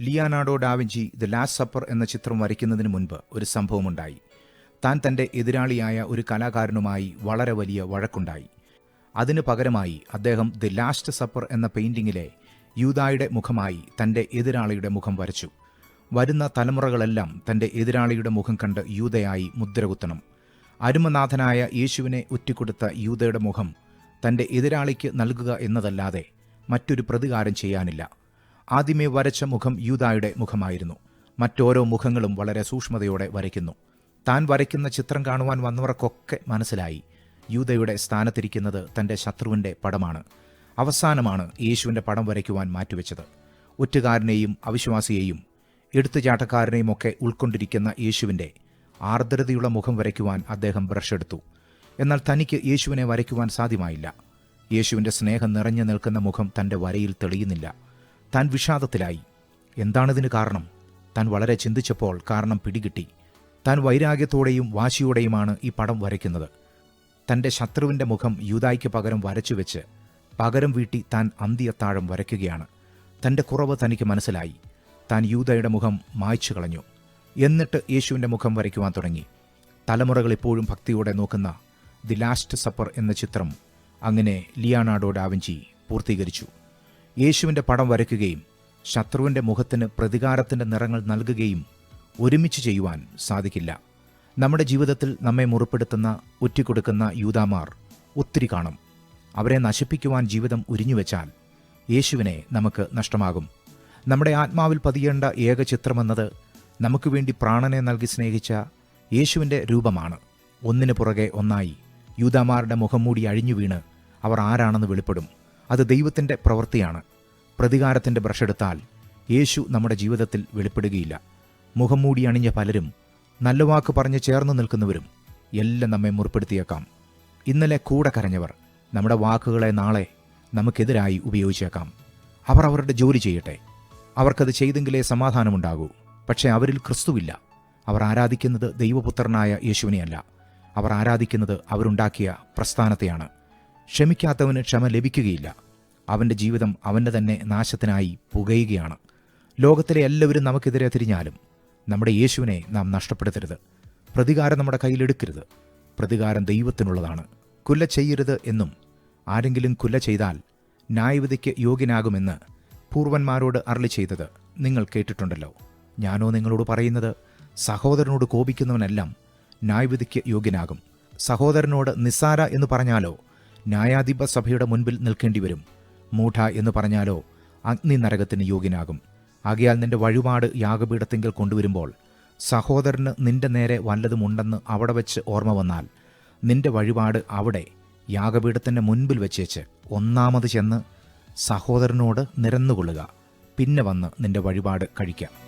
Leonardo da Vinci the last supper എന്ന ചിത്രം വരയ്ക്കുന്നതിന് മുൻപ് ഒരു സംഭവമുണ്ടായി. താൻ തന്റെ എതിരാളിയായ ഒരു കലാകാരനുമായി വളരെ വലിയ വഴക്കുണ്ടായി. അതിനു പകരമായി അദ്ദേഹം ദി ലാസ്റ്റ് സപ്പർ എന്ന പെയിന്റിംഗിലെ യൂതായുടെ മുഖമായി തന്റെ എതിരാളിയുടെ മുഖം വരച്ചു. വരുന്ന തലമുറകളെല്ലാം തന്റെ എതിരാളിയുടെ മുഖം കണ്ട് യൂതയായി മുദ്രകുത്തണം. അരുമനാഥനായ യേശുവിനെ ഒറ്റിക്കൊടുത്ത യൂതയുടെ മുഖം തന്റെ എതിരാളിക്ക് നൽകുക എന്നതല്ലാതെ മറ്റൊരു പ്രതികാരം ചെയ്യാനില്ല. ആദ്യമേ വരച്ച മുഖം യൂതായുടെ മുഖമായിരുന്നു. മറ്റോരോ മുഖങ്ങളും വളരെ സൂക്ഷ്മതയോടെ വരയ്ക്കുന്നു. താൻ വരയ്ക്കുന്ന ചിത്രം കാണുവാൻ വന്നവർക്കൊക്കെ മനസ്സിലായി. യൂതയുടെ സ്ഥാനത്തിരിക്കുന്നത് തന്റെ ശത്രുവിന്റെ പടമാണ്. അവസാനമാണ് യേശുവിന്റെ പടം വരയ്ക്കുവാൻ മാറ്റിവെച്ചത്. ഒറ്റുകാരനെയും അവിശ്വാസിയെയും എടുത്തുചാട്ടക്കാരനെയും ഒക്കെ ഉൾക്കൊണ്ടിരിക്കുന്ന യേശുവിന്റെ ആർദ്രതയുള്ള മുഖം വരയ്ക്കുവാൻ അദ്ദേഹം ബ്രഷ് എടുത്തു എന്നാൽ തനിക്ക് യേശുവിനെ വരയ്ക്കുവാൻ സാധ്യമായില്ല. യേശുവിന്റെ സ്നേഹം നിറഞ്ഞു നിൽക്കുന്ന മുഖം തന്റെ വരയിൽ തെളിയുന്നില്ല. താൻ വിഷാദത്തിലായി. എന്താണിതിന് കാരണം? താൻ വളരെ ചിന്തിച്ചപ്പോൾ കാരണം പിടികിട്ടി. താൻ വൈരാഗ്യത്തോടെയും വാശിയോടെയുമാണ് ഈ പടം വരയ്ക്കുന്നത്. തന്റെ ശത്രുവിന്റെ മുഖം യൂതായ്ക്ക് പകരം വരച്ചു വെച്ച് പകരം വീട്ടി താൻ അന്ത്യത്താഴം വരയ്ക്കുകയാണ്. തന്റെ കുറവ് തനിക്ക് മനസ്സിലായി. താൻ യൂതയുടെ മുഖം മായ്ച്ചു കളഞ്ഞു. എന്നിട്ട് യേശുവിന്റെ മുഖം വരയ്ക്കുവാൻ തുടങ്ങി. തലമുറകൾ ഇപ്പോഴും ഭക്തിയോടെ നോക്കുന്ന ദി ലാസ്റ്റ് സപ്പർ എന്ന ചിത്രം അങ്ങനെ ലിയാനാഡോ ഡാവിഞ്ചി പൂർത്തീകരിച്ചു. യേശുവിന്റെ പടം വരയ്ക്കുകയും ശത്രുവിന്റെ മുഖത്തിന് പ്രതികാരത്തിന്റെ നിറങ്ങൾ നൽകുകയും ഒരുമിച്ച് ചെയ്യുവാൻ സാധിക്കില്ല. നമ്മുടെ ജീവിതത്തിൽ നമ്മെ മുറിപ്പെടുത്തുന്ന ഒറ്റിക്കൊടുക്കുന്ന യൂതാമാർ ഒത്തിരി കാണും. അവരെ നശിപ്പിക്കുവാൻ ജീവിതം ഉരിഞ്ഞുവെച്ചാൽ യേശുവിനെ നമുക്ക് നഷ്ടമാകും. നമ്മുടെ ആത്മാവിൽ പതിയേണ്ട ഏക ചിത്രമെന്നത് നമുക്ക് വേണ്ടി പ്രാണനെ നൽകി സ്നേഹിച്ച യേശുവിന്റെ രൂപമാണ്. ഒന്നിനു പുറകെ ഒന്നായി യൂതാമാരുടെ മുഖം മൂടി അഴിഞ്ഞു വീണ് അവർ ആരാണെന്ന് വെളിപ്പെടും. അത് ദൈവത്തിന്റെ പ്രവൃത്തിയാണ്. പ്രതികാരത്തിന്റെ ബ്രഷെടുത്താൽ യേശു നമ്മുടെ ജീവിതത്തിൽ വെളിപ്പെടുകയില്ല. മുഖം മൂടി അണിഞ്ഞ പലരും നല്ല വാക്ക് പറഞ്ഞ് ചേർന്ന് നിൽക്കുന്നവരും എല്ലാം നമ്മെ മുറിപ്പെടുത്തിയേക്കാം. ഇന്നലെ കൂടെ കരഞ്ഞവർ നമ്മുടെ വാക്കുകളെ നാളെ നമുക്കെതിരായി ഉപയോഗിച്ചേക്കാം. അവർ അവരുടെ ജോലി ചെയ്യട്ടെ. അവർക്കത് ചെയ്തെങ്കിലേ സമാധാനമുണ്ടാകൂ. പക്ഷേ അവരിൽ ക്രിസ്തുവില്ല. അവർ ആരാധിക്കുന്നത് ദൈവപുത്രനായ യേശുവിനെയല്ല. അവർ ആരാധിക്കുന്നത് അവരുണ്ടാക്കിയ പ്രസ്ഥാനത്തെയാണ്. ക്ഷമിക്കാത്തവന് ക്ഷമ ലഭിക്കുകയില്ല. അവന്റെ ജീവിതം അവന്റെ തന്നെ നാശത്തിനായി പുകയുകയാണ്. ലോകത്തിലെ എല്ലാവരും നമുക്കെതിരെ തിരിഞ്ഞാലും നമ്മുടെ യേശുവിനെ നാം നഷ്ടപ്പെടുത്തരുത്. പ്രതികാരം നമ്മുടെ കയ്യിലെടുക്കരുത് പ്രതികാരം ദൈവത്തിനുള്ളതാണ്. കുല്ല ചെയ്യരുത് എന്നും ആരെങ്കിലും കുല്ല ചെയ്താൽ ന്യായവിധിക്ക് യോഗ്യനാകുമെന്ന് പൂർവന്മാരോട് അരളി ചെയ്തത് നിങ്ങൾ കേട്ടിട്ടുണ്ടല്ലോ. ഞാനോ നിങ്ങളോട് പറയുന്നത് സഹോദരനോട് കോപിക്കുന്നവനെല്ലാം ന്യായവിധിക്ക് യോഗ്യനാകും. സഹോദരനോട് നിസ്സാര എന്ന് പറഞ്ഞാലോ ന്യായാധിപ സഭയുടെ മുൻപിൽ നിൽക്കേണ്ടി വരും മൂഢ എന്ന് പറഞ്ഞാലോ അഗ്നി നരകത്തിന് യോഗ്യനാകും. ആകയാൽ നിന്റെ വഴിപാട് യാഗപീഠത്തെങ്കിൽ കൊണ്ടുവരുമ്പോൾ സഹോദരന് നിന്റെ നേരെ വല്ലതുമുണ്ടെന്ന് അവിടെ വെച്ച് ഓർമ്മ വന്നാൽ നിന്റെ വഴിപാട് അവിടെ യാഗപീഠത്തിന്റെ മുൻപിൽ വെച്ചേച്ച് ഒന്നാമത് ചെന്ന് സഹോദരനോട് നിരന്നുകൊള്ളുക. പിന്നെ വന്ന് നിന്റെ വഴിപാട് കഴിക്കാം.